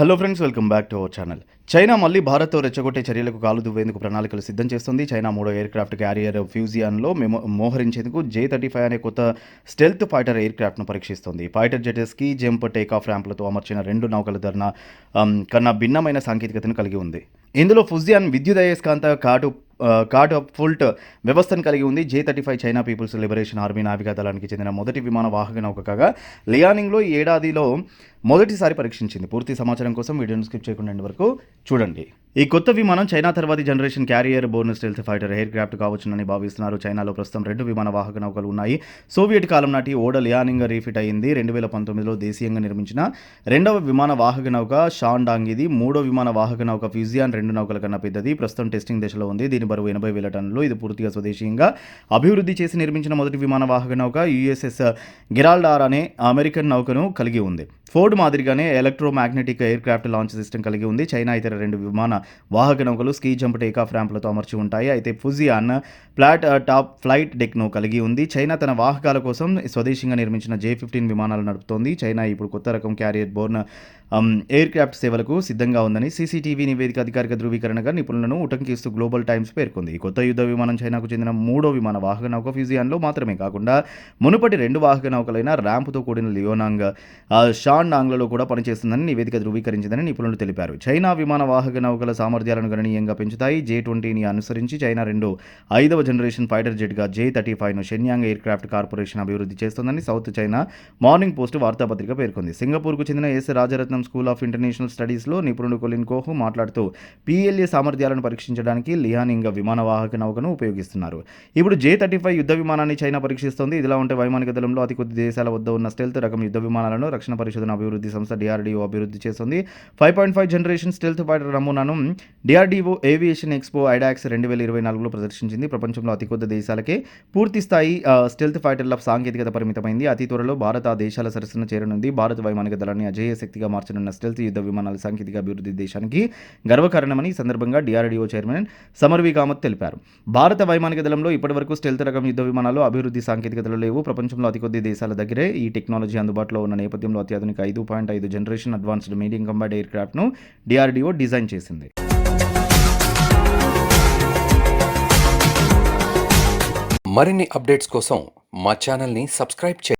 Hello friends welcome back to our channel China మళ్ళీ భారత్తో రెచ్చగొట్టే చర్యలకు కాలు దువ్వేందుకు ప్రణాళికలు సిద్ధం చేస్తుంది. చైనా మూడో ఎయిర్క్రాఫ్ట్ క్యారియర్ ఫ్యూజియాన్లో మేము మోహరించేందుకు జే థర్టీ ఫైవ్ అనే కొత్త స్టెల్త్ ఫైటర్ ఎయిర్క్రాఫ్ట్ను పరీక్షిస్తుంది. ఫైటర్ జెటెస్కి జంప్ టేక్ ఆఫ్ ర్యాంపులతో అమర్చిన రెండు నౌకల ధరణ um, కన్నా భిన్నమైన సాంకేతికతను కలిగి ఉంది. ఇందులో ఫుజియాన్ విద్యుదయస్కాంత కాటు కార్డ్ ఆఫ్ ఫుల్ట్ వ్యవస్థను కలిగి ఉంది. J thirty five China People's Liberation Army నావికా దళానికి చెందిన మొదటి విమాన వాహక నౌక కాగా లియానింగ్లో ఈ ఏడాదిలో మొదటిసారి పరీక్షించింది. పూర్తి సమాచారం కోసం వీడియోను స్కిప్ చేయకుండా వరకు చూడండి. ఈ కొత్త విమానం చైనా తర్వాతి generation carrier borne stealth fighter aircraft కావచ్చునని భావిస్తున్నారు. చైనాలో ప్రస్తుతం రెండు విమాన వాహక నౌకలు ఉన్నాయి. సోవియట్ కాలం నాటి ఓడ లియానింగ్ రీఫిట్ అయింది. రెండు వేల పంతొమ్మిదిలో దేశీయంగా నిర్మించిన రెండవ విమాన వాహక నౌక డాంగ్ ఇది మూడో విమాన వాహక నౌక ఫ్యూజియాన్ రెండు నౌకల కన్నా పెద్దది. ప్రస్తుతం టెస్టింగ్ దశలో ఉంది. దీని బరువు ఎనభై వేల టన్నులు. ఇది పూర్తిగా స్వదేశీయంగా. అభివృద్ధి చేసి నిర్మించిన మొదటి విమాన వాహక నౌక యుఎస్ఎస్ గిరాల్డార్ అనే అమెరికన్ నౌకను కలిగి ఉంది. ఫోర్డ్ మాదిరిగానే electromagnetic aircraft launch system కలిగి ఉంది. చైనా ఇతర రెండు విమాన వాహక నౌకలు స్కీ జంప్ టేకాఫ్ ర్యాంప్లతో అమర్చి ఉంటాయి. అయితే ఫుజియాన్ ఫ్లాట్ టాప్ ఫ్లైట్ డెక్ను కలిగి ఉంది. చైనా తన వాహకాల కోసం స్వదేశంగా నిర్మించిన జే ఫిఫ్టీన్ విమానాలు నడుపుతోంది. చైనా ఇప్పుడు కొత్త రకం క్యారియర్ బోర్న్ ఎయిర్ క్రాఫ్ట్ సేవలకు సిద్ధంగా ఉందని సీసీటీవీ నివేదిక అధికారిక ధృవీకరణగా నిపుణులను ఉటంకిస్తూ గ్లోబల్ టైమ్స్ పేర్కొంది. కొత్త యుద్ధ విమానం చైనాకు చెందిన మూడో విమాన వాహక నౌక ఫ్యూజియాన్లో మాత్రమే కాకుండా మునుపటి రెండు వాహక నౌకలైన ర్యాంప్తో కూడిన లియోనాంగ్ బ్రాండ్ ఆంగ్లలో కూడా పనిచేస్తుందని నివేదిక ధృవీకరించిందని నిపుణులు తెలిపారు. చైనా విమాన వాహక నౌకల సామర్థ్యాలను గణనీయంగా పెంచుతాయి. జే ట్వంటీని అనుసరించి చైనా రెండు ఐదవ జనరేషన్ ఫైటర్ జెట్గా జే థర్టీ ఫైవ్ను షెన్యాంగ్ ఎయిర్ క్రాఫ్ట్ కార్పొరేషన్ అభివృద్ధి చేస్తోందని సౌత్ చైనా మార్నింగ్ పోస్ట్ వార్తాపత్రిక పేర్కొంది. సింగపూర్కు చెందిన S Rajaratnam school of international స్టడీస్లో నిపుణుడు కొలిన్ కోహ్ మాట్లాడుతూ పీఎల్ఏ సామర్థ్యాలను పరీక్షించడానికి లియానింగ్ విమాన వాహక నౌకను ఉపయోగిస్తున్నారు. ఇప్పుడు జే థర్టీ ఫైవ్ యుద్ధ విమానాన్ని చైనా పరీక్షిస్తోంది. ఇదిలా ఉంటే వైమానిక దళంలో అతి కొద్ది దేశాల వద్ద ఉన్న స్టెల్త్ రకం యుద్ధ విమానాలను రక్షణ పరిశోధన అభివృద్ధి సంస్థ డిఆర్డీఓ అభివృద్ధి చేస్తుంది. Five point five generation stealth fighter నమూనాను డిఆర్డీఓ ఏవియేషన్ ఎక్స్పో ఐడాక్స్ రెండు వేల ఇరవై నాలుగులో ప్రదర్శించింది. ప్రపంచంలో అతి కొద్ది దేశాలకే పూర్తి స్థాయి ఆ, స్టెల్త్ ఫైటర్ల సాంకేతికత పరిమితమైంది. అతి త్వరలో భారత ఆ దేశాల సరస్సును చేరనుంది. భారత వైమానిక దళాన్ని అజేయ శక్తిగా మార్చనున్న స్టెల్త్ యుద్ధ విమానాల సాంకేతిక అభివృద్ధి దేశానికి గర్వకారణమని ఈ సందర్భంగా డిఆర్డీఓ చైర్మన్ సమర్వి కామత్ తెలిపారు. భారత వైమానిక దళంలో ఇప్పటివరకు స్టెల్త్ రకం యుద్ధ విమానాలు అభివృద్ధి సాంకేతికతలు లేవు. ప్రపంచంలో అతి కొద్ది దేశాల దగ్గరే ఈ టెక్నాలజీ అందుబాటులో ఉన్న నేపథ్యంలో అత్యాధునిక ఐదు పాయింట్ ఐదు generation advanced medium combat air క్రాఫ్ట్ను DRDO design చేసింది. మరిన్ని అప్డేట్స్ కోసం మా ఛానల్ని సబ్స్క్రైబ్ చేయండి.